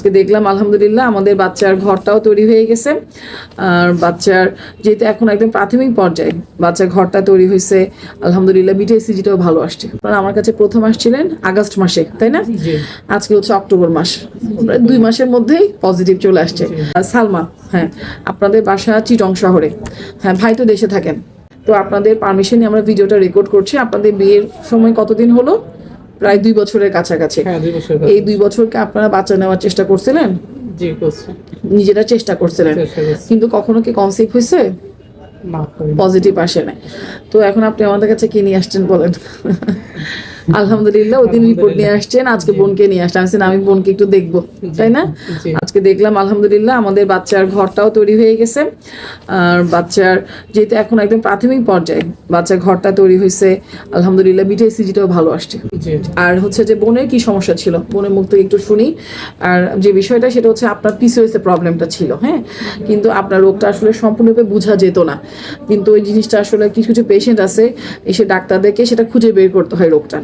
আজকে দেখলাম আলহামদুলিল্লাহ আমাদের বাচ্চার ঘরটাও তৈরি হয়ে গেছে। আর বাচ্চার যেহেতু এখন একদম প্রাথমিক পর্যায়ে বাচ্চার ঘরটা তৈরি হয়েছে আলহামদুলিল্লাহ বিটিএসিজিটাও ভালো আসছে। আপনারা আমার কাছে প্রথম আসছিলেন আগস্ট মাসে তাই না? আজকে হচ্ছে অক্টোবর মাস। দুই মাসের মধ্যেই পজিটিভ চলে আসছে। আর সালমা হ্যাঁ আপনাদের বাসা চিটং শহরে। হ্যাঁ ভাই তো দেশে থাকেন। তো আপনাদের পারমিশনে আমরা ভিডিওটা রেকর্ড করছি। আপনাদের বিয়ের সময় কতদিন হলো? প্রায় দুই বছরের কাছাকাছি। হ্যাঁ এই দুই বছরকে আপনারা বাচ্চা নেওয়ার চেষ্টা করছিলেন? নিজেরা চেষ্টা করছিলেন। কিন্তু কখনো কি কনসেপ্ট হয়েছে? পজিটিভ আসে না তো এখন আপনি আমাদের কাছে কি নিয়ে আসছেন বলেন? আলহামদুলিল্লাহ ওই দিন রিপোর্ট নিয়ে আসছেন আজকে বোনকে নিয়ে আসছেন আমি আমি বোনকে একটু দেখব। তাই না? আজকে দেখলাম আলহামদুলিল্লাহ আমাদের বাচ্চার ঘরটাও তৈরি হয়ে গেছে। আর বাচ্চার যেহেতু এখন একদম প্রাথমিক পর্যায়ে বাচ্চার ঘরটা তৈরি হয়েছে আলহামদুলিল্লাহ বিটিএসিজিটাও ভালো আসছে। আর হচ্ছে যে বোনের কি সমস্যা ছিল? বোনের মুখ থেকে একটু শুনি। আর যে বিষয়টা সেটা হচ্ছে আপনার পিসিওএস এর প্রবলেমটা ছিল হ্যাঁ? কিন্তু আপনার রোগটা আসলে সম্পূর্ণরূপে বোঝা যেত না। কিন্তু ওই জিনিসটা আসলে কিছু কিছু পেশেন্ট আছে এসে ডাক্তারদেরকে সেটা খুঁজে বের করতে হয় রোগটা।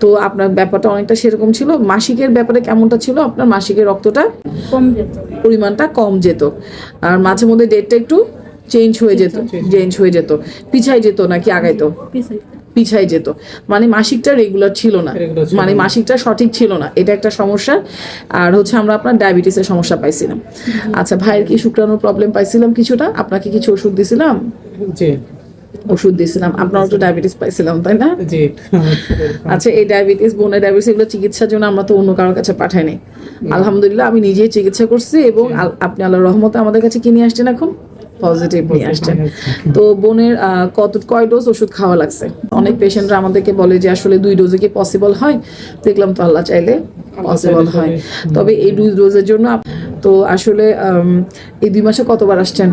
তো আপনার ব্যাপারটা অনেকটা সেরকম ছিল। মাসিকের ব্যাপারে কেমনটা ছিল? আপনার মাসিকের রক্তটা কম যেত। পরিমাণটা কম যেত। আর মাঝে মধ্যে ডেটটা একটু চেঞ্জ হয়ে যেত চেঞ্জ হয়ে যেত। পিছাই যেত। নাকি আগাইতো? পিছাই যেত। মানে মাসিকটা রেগুলার ছিল না। মানে মাসিকটা সঠিক ছিল না। এটা একটা সমস্যা। আর হচ্ছে আমরা আপনার ডায়াবেটিসের সমস্যা পাইছিলাম। আচ্ছা ভাইয়ের কি শুক্রাণুর প্রবলেম পাইছিলাম কিছুটা? আপনাকে কিছু ওষুধ দিছিলাম? জি। ওষুধ দিয়েছিলাম। আপনারও তো ডায়াবেটিস পাইছিলাম তাই না? আচ্ছা এই ডায়াবেটিস বোনের ডায়াবেটিস এগুলো চিকিৎসার জন্য আমরা তো অন্য কারোর কাছে পাঠাইনি। আলহামদুলিল্লাহ আমি নিজেই চিকিৎসা করছি এবং আপনি আল্লাহ রহমতে আমাদের কাছে কি নিয়ে আসছেন এখন? পজিটিভ নিয়ে আসছেন। তো বোনের কত কয় ডোজ ওষুধ খাওয়া লাগছে? অনেক পেশেন্টরা আমাদেরকে বলে যে আসলে দুই ডোজে কি পসিবল হয়? দেখলাম তো আল্লাহ চাইলে পসিবল হয়। তবে এই দুই ডোজের জন্য তো আসলে এই দুই মাসে কতবার আসছেন?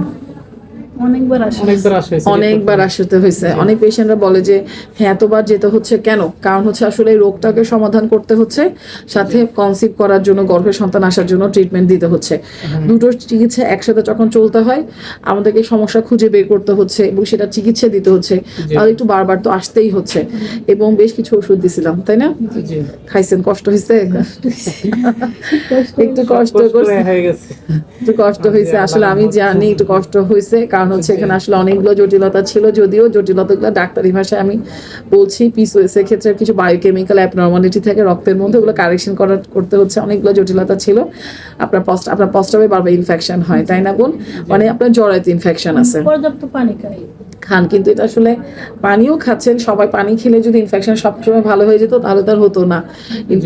অনেকবার আসতে হয়েছে। অনেক পেশেন্টরা বলে যে হ্যাঁ এতবার যেতে হচ্ছে কেন? কারণ হচ্ছে আসলে রোগটাকে সমাধান করতে হচ্ছে সাথে কনসিভ করার জন্য গর্ভের সন্তান আসার জন্য ট্রিটমেন্ট দিতে হচ্ছে। দুটো চিকিৎসা একসাথে যখন চলতে হয় আমাদেরকে সমস্যা খুঁজে বের করতে হচ্ছে এবং সেটা চিকিৎসা দিতে হচ্ছে। তাহলে একটু বারবার তো আসতেই হচ্ছে। এবং বেশ কিছু ওষুধ দিছিলাম তাই না? খাইছেন কষ্ট হয়েছে একটু কষ্ট হয়ে একটু কষ্ট হয়েছে আসলে আমি জানি একটু কষ্ট হয়েছে কারণ হচ্ছে এখানে আসলে অনেকগুলো জটিলতা ছিল যদিও জটিলতাগুলো ডাক্তারি ভাষায় আমি বলছি পিসওএস এর ক্ষেত্রে কিছু বায়োকেমিক্যাল অ্যাবনর্মালিটি থাকে রক্তের মধ্যে ওগুলো কারেকশন করার করতে হচ্ছে অনেকগুলো জটিলতা ছিল। আপনার পস্ট আপনার পস্টাবে বারবার ইনফেকশন হয় তাই না বোন? মানে আপনার জরাইতে ইনফেকশন আছে। পর্যাপ্ত পানি খাই। খান কিন্তু এটা আসলে পানিও খাচ্ছেন। সবাই পানি খেলে যদি ইনফেকশন সবসময় ভালো হয়ে যেত তাহলে তার হতো না।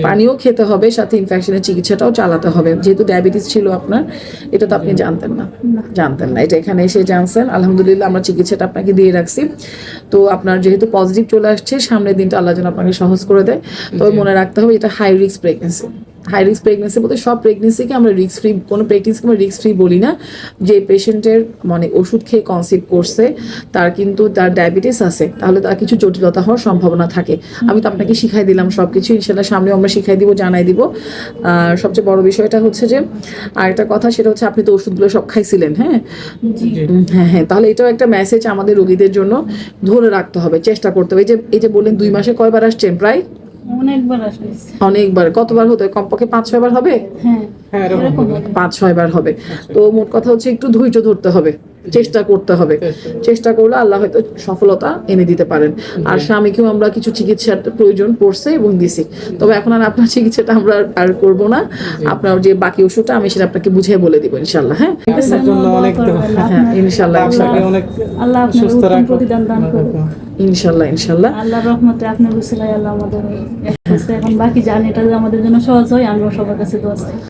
পানিও খেতে হবে সাথে ইনফেকশনের চিকিৎসাটাও চালাতে হবে। যেহেতু ডায়াবেটিস ছিল আপনার এটা তো আপনি জানতেন না। জানতেন না। এটা এখানে এসে জানছেন আলহামদুলিল্লাহ আমরা চিকিৎসাটা আপনাকে দিয়ে রাখছি। তো আপনার যেহেতু পজিটিভ চলে আসছে সামনের দিনটা আল্লাহ যেন আপনাকে সহজ করে দেয়। তবে মনে রাখতে হবে এটা high risk pregnancy high risk pregnancy বলতে সব প্রেগনেন্সিকে আমরা রিস্ক ফ্রি কোনো প্রেগনেন্সিকে আমরা রিস্ক ফ্রি বলি না। যে পেশেন্টের মানে ওষুধ খেয়ে কনসিভ করছে তার কিন্তু তার ডায়াবেটিস আছে তাহলে তার কিছু জটিলতা হওয়ার সম্ভাবনা থাকে। আমি তো আপনাকে শিখাই দিলাম সব কিছু ইনশাল্লাহ সামনে আমরা শিখাই দিব জানাই দিব। আর সবচেয়ে বড় বিষয়টা হচ্ছে যে আর একটা কথা সেটা হচ্ছে আপনি তো ওষুধগুলো সব খাইছিলেন হ্যাঁ? হ্যাঁ হ্যাঁ তাহলে এটাও একটা মেসেজ আমাদের রোগীদের জন্য ধরে রাখতে হবে চেষ্টা করতে হবে। এই যে এই যে বললেন দুই মাসে কয়বার আসছেন প্রায়? অনেকবার অনেকবার কতবার হতো কমপক্ষে পাঁচ ছয়বার হবে? হ্যাঁ পাঁচ ছয়। পাঁচ ছয়বার হবে। তো মোট কথা হচ্ছে একটু ধৈর্য ধরতে হবে। চেষ্টা করতে হবে। চেষ্টা করলে আল্লাহ হয়তো সফলতা এনে দিতে পারেন। আর স্বামীকেও আমরা কিছু চিকিৎসার প্রয়োজন পড়ছে এবং দিছি। তবে এখন আর আপনার চিকিৎসাটা আমরা আর করব না। আপনার যে বাকি ওষুধটা আমি সেটা আপনাকে বুঝিয়ে বলে দিব ইনশাল্লাহ হ্যাঁ? অনেক হ্যাঁ ইনশাল্লাহ ইনশাল্লাহ আল্লাহ সুস্থ প্রতিদান দান করুন ইনশাল্লাহ ইনশাল্লাহ আল্লাহ রহমতে আপনার উসিলায় আল্লাহ আমাদের এখন বাকি জার্নিটা যে আমাদের জন্য সহজ হয় আমরা সবার কাছে দোয়া চাই।